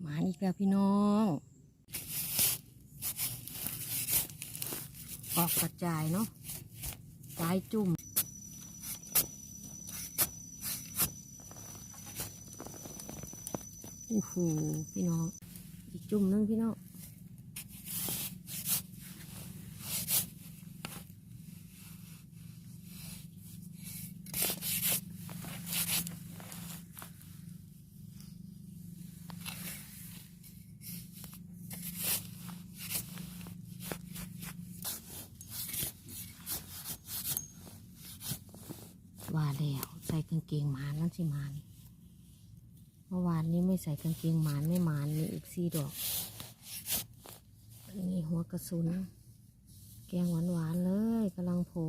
หมาอีกแล้วพี่น้อง ออกกระจายเนาะจายจุ่มโอ้โหพี่น้อง อีกจุ่มนึงพี่น้อง ว่าแล้วใส่กางเกงหมานนั่นสิหมานเมื่อวานนี้ไม่ใส่กางเกงหมานไม่หมานมีอีกสี่ดอกอันนี้หัวกระสุน แกงหวานหวานๆเลยกำลังโผล่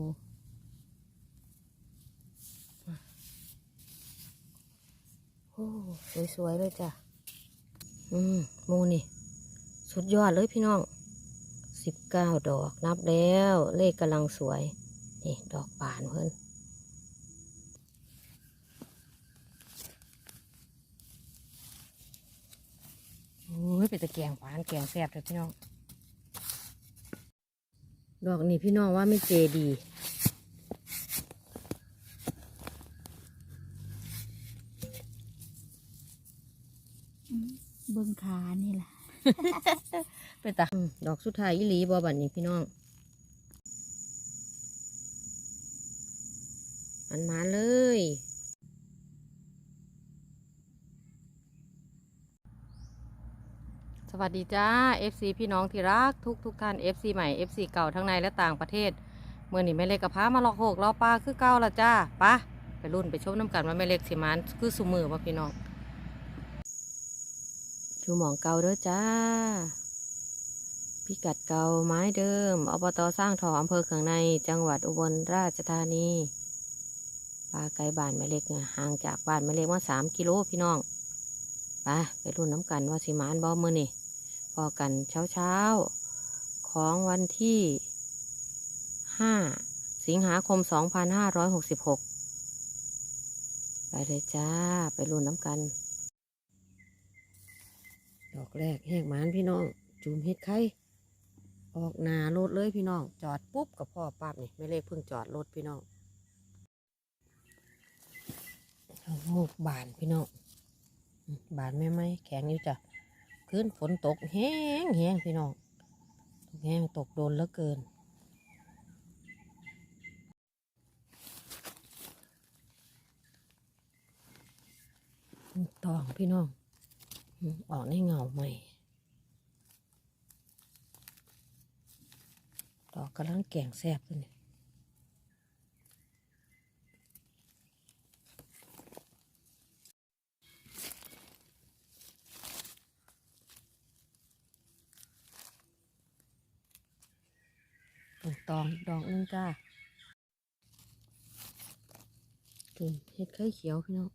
โอ้สวยๆเลยจ้ะ อืมมูนี่ สุดยอดเลยพี่น้องสิบเก้าดอกนับแล้ว เลขกำลังสวย นี่ ดอกบานเพิ่อน โอ้ย เป็นตะแกงหวานแกงแซ่บเลยพี่น้อง ดอกนี่พี่น้องว่าไม่เจดี เบิ่งขานี่ล่ะเป็นตาอืมดอกสุดท้ายอีหลีบอบัดนี้พี่น้องมันมาเลย วัสดีจ้า FC พี่น้องที่รักทุกทุกท่าน FC ใหม่ FC เก่าทั้งในและต่างประเทศเมื่อนี้แม่เล็กกับพามาลอกโหกลอปลาคือเก่าละจ้าปะไปรุ่นไปชมน้ำกันว่าแม่เล็กสิมันคือสุมือว่าพี่น้องชูหมองเก่าเด้อจ้า พิกัดเก่าไม้เดิมอบตสร้างทออำเภอเขืองในจังหวัดอุบลราชธานีปลาไก่บ้านแม่เล็กเนี่ยห่างจากบ้านแม่เล็กมาสามกิโลพี่น้องไปไปรุ่นน้ำกันว่าสิมานบอมือนี่ อกันเช้าเช้าๆของวันที่ห้าสิงหาคมสองพันห้าร้อยหกสิบหกไปเลยจ้า ไปรุ่นน้ำกัน ดอกแรกแหกหมานพี่น้อง จูมเฮ็ดไข่ออกหนารถเลยพี่น้อง จอดปุ๊บกับพ่อปั๊บนี่ไม่เลขเพิ่งจอดรถพี่น้องเอาลูกบานพี่น้อง บานแม่ไหมแข็งอยู่จ้ะ คืนฝนตกแห้งแห้งพี่น้องตกแห้งตกโดนเหลือเกิน ตองพี่น้อง ออกในเงาใหม่ดอกกำลังแกงแซบเลย เนี่ยตองตองอีกดอกนึงจ้าเห็ดไข่เขียวพี่น้อง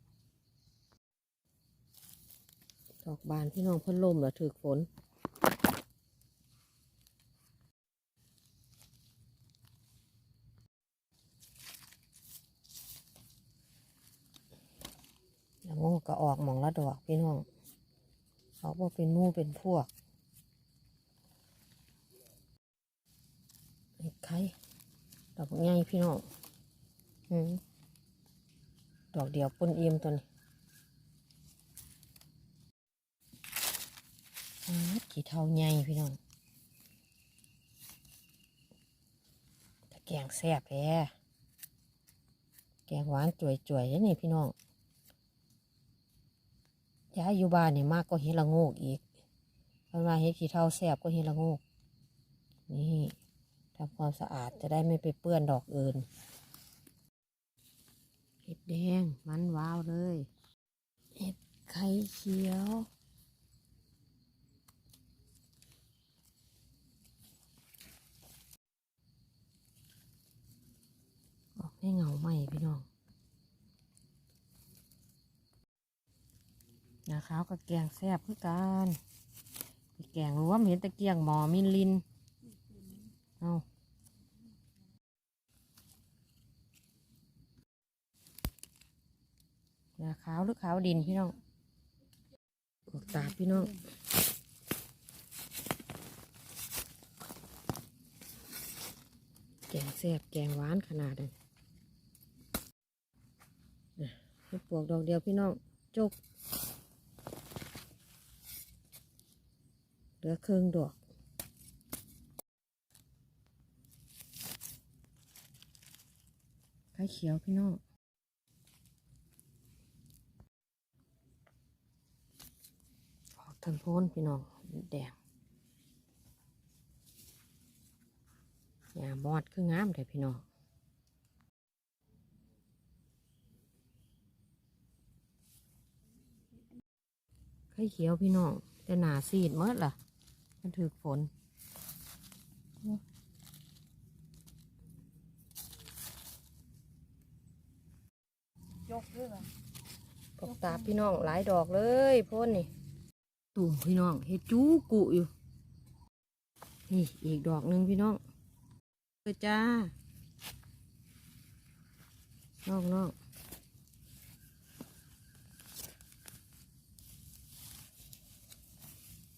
ดอกบานพี่น้องพิ่นลมแล้วถือฝนแล้วโง่ก็ออกหมองละดอกพี่น้องเขาบอกเป็นมู่เป็นพวก เห็ดไข่ดอกใหญ่พี่น้องอืมดอกเดียวปนเอี่ยมตัวนี้อืมขี้เท่าใหญ่พี่น้องตะแกงแซ่บแท้แกงหวานจ่วยๆนี่พี่น้องย้ายอยู่บ้านนี่ยมากก็เห็ดละโงกอีกเพราะว่าเห็ดขี้เท่าแสบก็เห็ดละโงกนี่ ทำความสะอาดจะได้ไม่ไปเปื้อนดอกอื่นเห็ดแดงมันว้าวเลยเห็ดไข่เขียวออกให้เงาใหม่พี่น้องนาขาวกับแกงแซ่บคือกันไปแกงรวมเห็นตะเกียงหมอมินลิน เอานาขาวหรือขาวดินพี่น้องกตาพี่น้องแกงแซ่บแกงหวานขนาดเลยน่ะเฮ็ดปวกดอกเดียวพี่น้องจกเหลือครึ่งดอก ไข่เขียวพี่น้องออกทางพ้นพี่น้องแดงหญ้ามอดคืองามแต่พี่น้องไข่เขียวพี่น้องแต่หนาซีดเมื่อล่ะ มันถือฝน ยกด้วยเหรอปกตาพี่น้องหลายดอกเลยพ่นนี่ตุ่มพี่น้องเฮ็ดจูกุอยู่นี่อีกดอกหนึ่งพี่น้องเออจ้าน้อกนอก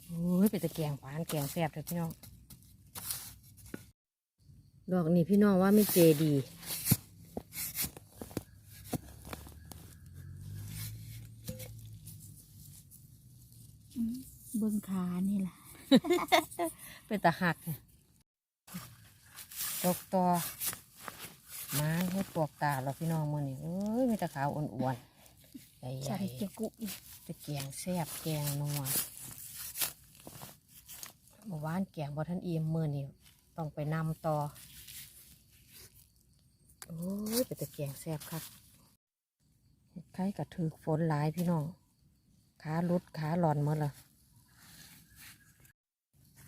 โอ้ยเป็นตะแกงหวานแกงแซ่บเลยพี่น้อง ดอกนี้พี่น้องว่าไม่เจดี เบิ้งขานี่แหละ เป็นตะหักเนี่ยตกต่อมาให้ปวกตาเราพี่น้องมือนี่เอ้ยมีแตะขาวอ้วนๆใหใส่ญ่เกกุอีกๆจะแกงแซ่บแกงนัวเมื่อวานแกงบ่ทันเอียมมือนี่ต้องไปนำต่อโอ้ยเป็นตะแกงแซ่บครับใครกระถือฝนหลายพี่น้องขาลุดขาหลอนหมดละ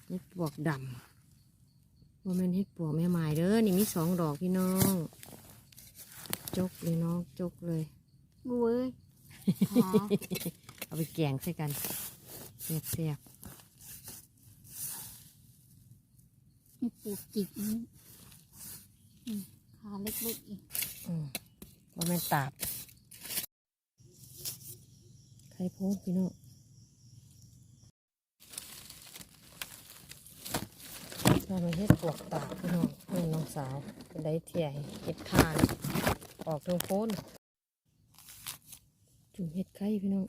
เฮ็ดปวกดำว่าแม่นเฮ็ดปวกแม่ไม้เด้อ นี่มีสองดอกพี่น้อง จกเลยน้องจกเลยกูเอ้ยขาเอาไปแกงใส่กันแซ่บแซ่บมีปูจิกนี้อืมขาเล็กๆอีกๆอืมว่าแม่นตาบ ใครโพสต์พี่น้อง เรามาเฮ็ดปวกตาบพี่น้องเพื่อนน้องสาวเป็นได้เที่ยเฮ็ดทาน ออกทางโพ้นจุ่มเฮ็ดไข่พี่น้อง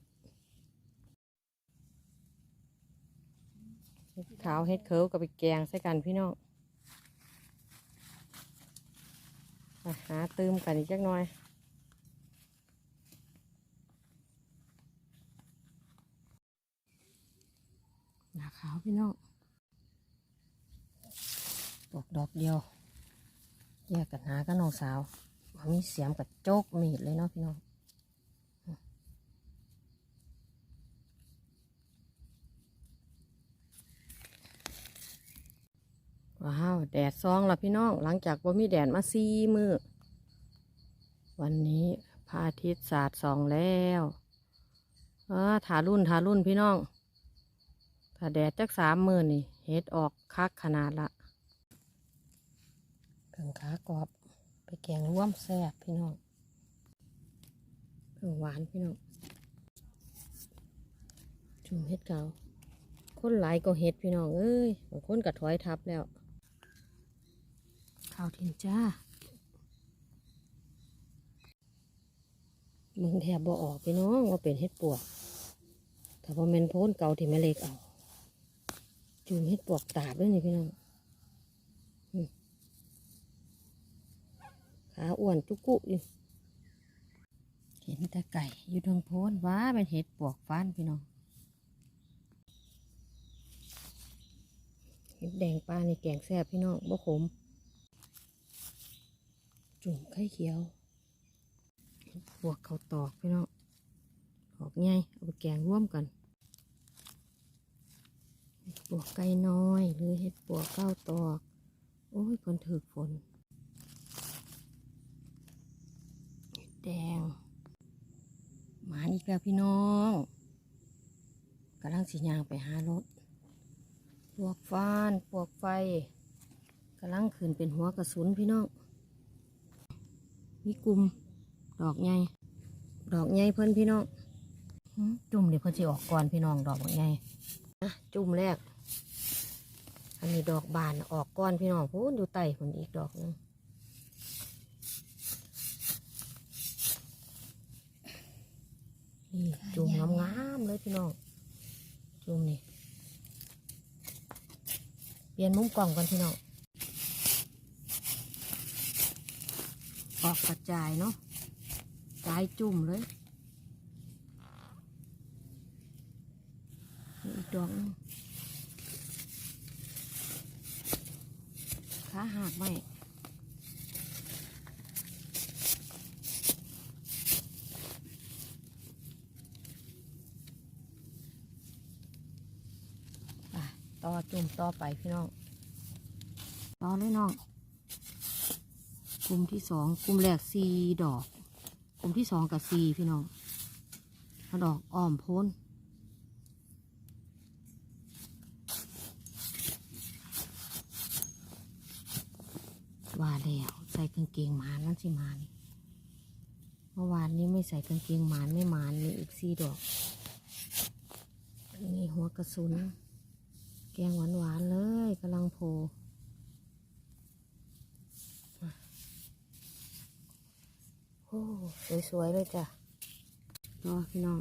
เฮ็ดขาวเฮ็ดเคิร์กับไปแกงใส่กันพี่น้องมาหาตืมกันอีกจักหน่อยหนาขาวพี่น้อง ดอกดอกเดียว แยกกันหากับน้องสาวว่ามีเสียมกับโจกมีดเลยเนาะพี่น้องว้าว แดดซองละพี่น้อง หลังจากว่ามีแดดมาซีมือ วันนี้พระอาทิตย์สาดส่องแล้วเออถารุ่นถารุ่นพี่น้อง ถ้าแดดจักสามมือนี่เฮ็ดออกคักขนาดละ งขากรอบ ไปแกงร่วมแซ่บพี่น้องเพิ่งหวานพี่น้องจุ่มเฮ็ดเกาคนหลายก็เฮ็ดพี่น้องเอ้ยบางคนก็ถอยทับแล้วข้าวทินจ้ามึงแทบบ่ออกพี่น้องว่าเป็นเฮ็ดปวกถ้าพอเมนโพ้นเก่าที่แม่เล็กเอา จุ่มเฮ็ดปวกตาบด้วยนี่พี่น้องอืม ขาอ้วนจุกุอยู่เห็นแต่ไก่อยู่ทางโพนว้าเป็นเห็ดปวกฟ้านพี่น้องเห็ดแดงปลาในแกงแซ่บพี่น้องบ่ขม จุ่มไข่เขียวเห็ดปวกเขาตอกพี่น้องออกง่ายเอาไปแกงร่วมกันปวกไก่น้อย หรือเห็ดปวกเก้าตอก โอ้ยคนถือฝนเห็ด แดงหมาอีกแล้วพี่น้องกำลังสิยางไปหารถปวกฟ้านปวกไฟกำลังขึ้นเป็นหัวกระสุนพี่น้องมีกลุ่มดอกใหญ่ดอกใหญ่เพิ่นพี่น้องจุ่มเดี๋ยวเพิ่นสิออกก่อนพี่น้องดอกว่าไงนะจุ่มแรก อันนี้ดอกบานออกก่อนพี่น้องพูนอยู่ใต้ผนอีกดอกหนึง นี่จุ่มงามๆเลยพี่น้อง จุ่มนี่ เปลี่ยนมุมกล่องก่อนพี่น้อง ออกกระจายเนาะกายจุ่มเลยนี่อีกดอกขาหักไหม ต่อจุ่มต่อไปพี่น้องต่อเลยน้องกลุ่มที่สองกลุ่มแรกสี่ดอกกลุ่มที่สองกับสี่พี่น้องดอกอ้อมพ้นว่าแล้วใส่กางเกงหมานนั่นสิหมานเมื่อวานนี้ไม่ใส่กางเกงหมานไม่หมานนี่อีกสี่ดอกนี่หัวกระสุน แกงหวานหวานๆเลยกำลังโผล่โอ้สวยๆเลยจ้ะรอพี่น้อง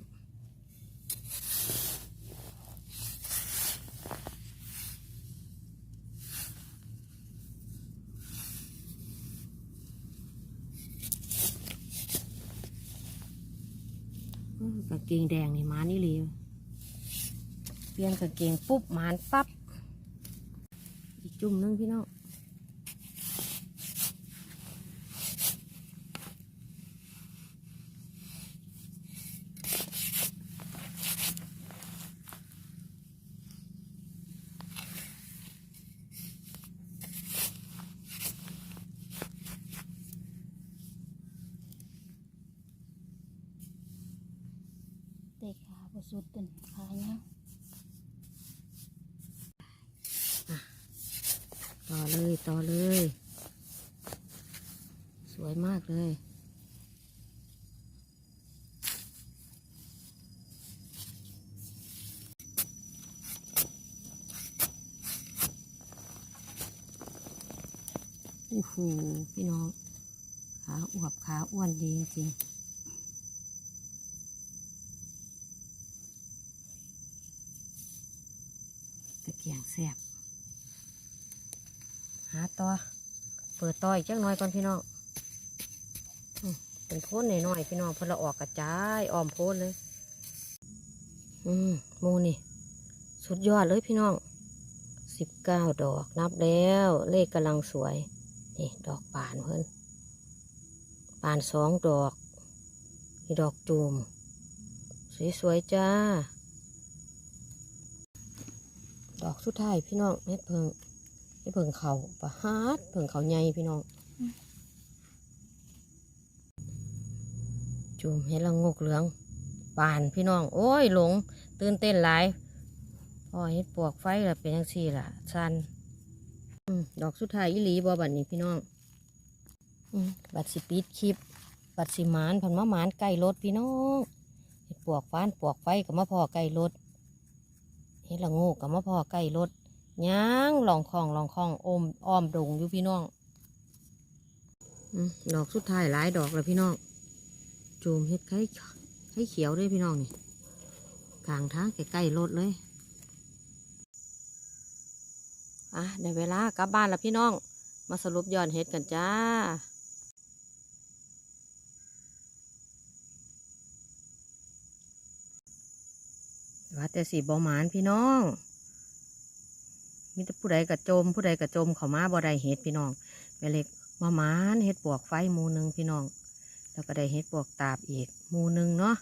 กางเกงแดงนี่มานี่เลย เปลี่ยนกางเกงปุ๊บหมานปั๊บอีกจุ่มนึงพี่น้อง เตะขาบสุดตุนขาเนี้ย ต่อเลยต่อเลย สวยมากเลยโอ้โหพี่น้องขาอวบขาอ้วนดีจริงตะเกียงแซ่บ หาต่อ เปิดต่ออีกจักหน่อยก่อนพี่น้องเป็นโพนหน่อยๆพี่น้องเพนละออกกระจายอ้อมโพนเลย อืมหมูนี่ สุดยอดเลยพี่น้องสิบเก้าดอกนับแล้ว เลขกำลังสวย นี่ดอกป่านเพิ่นป่านสองดอกนี่ดอกจูม สวยๆจ้า ดอกสุดท้ายพี่น้องเม็ดเพิง เพิ่งเขาปะฮาดเพิ่งเขาใหญ่พี่น้องจูมเห็ดละงกเหลืองปานพี่น้อง โอ้ยหลง ตื่นเต้นหลายพอเห็ดปวกไฟละเป็นยังสี่ล่ะชันดอกสุดท้ายอีหลีบอบัดนี้พี่น้องบัดสิปิดคลิป บัดสิมานพันมะมานใกล้รถพี่น้องเห็ดปวกฟ้านปวกไฟกับมะพอใกล้รถเห็ดละงกกับมะพอใกล้รถ ย่างลองคองลองคองอมอ้อมดงอยู่พี่น้องดอกสุดท้ายหลายดอกแล้วพี่น้องจูมเฮ็ดไข่ไข่เขียวด้วยพี่น้องนี่กลางทางใกล้ๆรถเลยอะได้เวลากลับบ้านแล้วพี่น้อง มาสรุปยอดเฮ็ดกันจ้าว่าแต่สีบอหมานพี่น้อง มีแต่ผู้ใดกระโจม ผู้ใดกระโจมเขามาบ่ได้เฮ็ดพี่น้องแม่เล็กมามานเฮ็ดปวกไฟมูหนึ่งพี่น้อง แล้วก็ได้เฮ็ดปวกตาบอีกมูหนึ่งเนาะ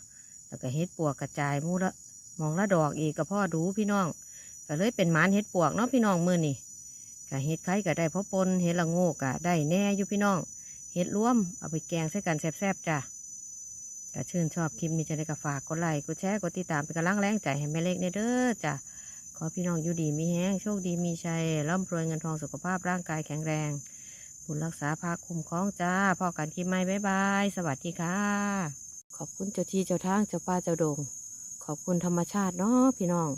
แล้วก็เฮ็ดปวกกระจายมูละมองละดอกอีกก็พ่อดูพี่น้อง ก็เลยเป็นมานเฮ็ดปวกเนาะพี่น้องมือนี่ก็เฮ็ดไข่ก็ได้เพราะปนเฮ็ดละโง่ก็ได้แน่อยู่พี่น้องเฮ็ดรวมเอาไปแกงใส่กันแซ่บๆจ้ะก็ชื่นชอบคลิปนี้จะได้ก็ฝากกดไลค์กดแชร์กดติดตามเป็นกำลังแรงใจให้แม่เล็กในเด้อจ้ะ ขอพี่น้องอยู่ดีมีแห้งโชคดีมีชัยร่ำรวยเงินทองสุขภาพร่างกายแข็งแรงบุญรักษาภาคคุ้มครองจ้าพอกันคลิปใหม่บ๊ายบาย สวัสดีค่ะ ขอบคุณเจ้าที่เจ้าทางเจ้าป้าเจ้าดง ขอบคุณธรรมชาติเนาะพี่น้อง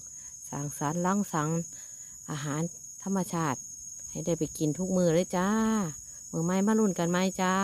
สร้างสรรค์ล้างสรรค์อาหารธรรมชาติ ให้ได้ไปกินทุกมือเลยจ้ามือไม้มารุ่นกันไหมจ้า